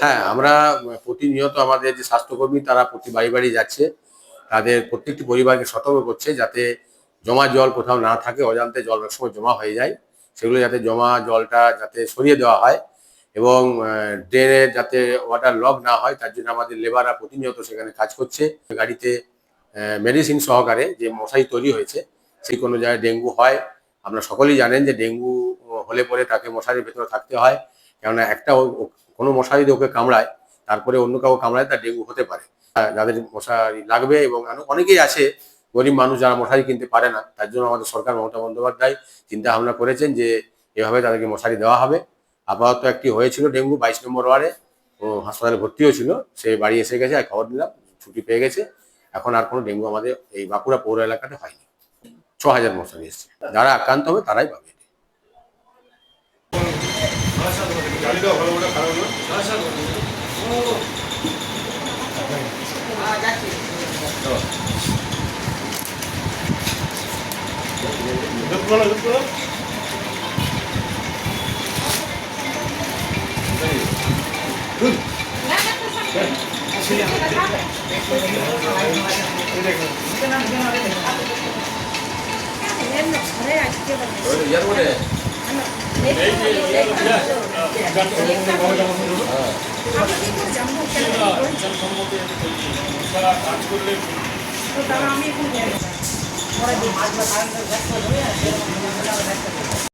হ্যাঁ আমরা প্রতিনিয়ত আমাদের যে স্বাস্থ্যকর্মী, তারা প্রতি বাড়ি বাড়ি যাচ্ছে। তাদের প্রত্যেকটি পরিবারকে সতর্ক করছে যাতে জমা জল কোথাও না থাকে, অজান্তে জল সময় জমা হয়ে যায়। সেগুলো যাতে জমা জলটা যাতে সরিয়ে দেওয়া হয়। এবং ড্রেনে যাতে ওয়াটার লক না হয়, তার জন্য আমাদের লেবাররা প্রতিনিয়ত সেখানে কাজ করছে। গাড়িতে মেডিসিন সহকারে যে মশাই তৈরি হয়েছে, সেই কোনো জায়গায় ডেঙ্গু হয়। আপনারা সকলেই জানেন যে ডেঙ্গু হলে পরে তাকে মশারির ভেতরে থাকতে হয়। কেননা একটা কোনো মশা যদি ওকে কামড়ায়, তারপরে অন্য কাউ কামড়ায়, তার ডেঙ্গু হতে পারে। যাদের মশারি লাগবে এবং অনেকেই আছে, গরিব মানুষ যারা মশারি কিনতে পারে না, তার জন্য আমাদের সরকার মমতা বন্দ্যোপাধ্যায় চিন্তা ভাবনা করেছেন যে এভাবে তাদেরকে মশারি দেওয়া হবে। আপাতত একটি হয়েছিল ডেঙ্গু, বাইশ নম্বর ওয়ার্ডে। ও হাসপাতালে ভর্তি হয়েছিল সে বাড়ি এসে গেছে, আর খবর দিলাম ছুটি পেয়ে গেছে। এখন আর কোনো ডেঙ্গু আমাদের এই বাঁকুড়া পৌর এলাকাতে হয়নি। ছ হাজার মশারি এসছে। যারা আক্রান্ত হবে তারাই পাবে গাড়িটা ভালো করে। খারাপ না ইয়ার মধ্যে আমি এখন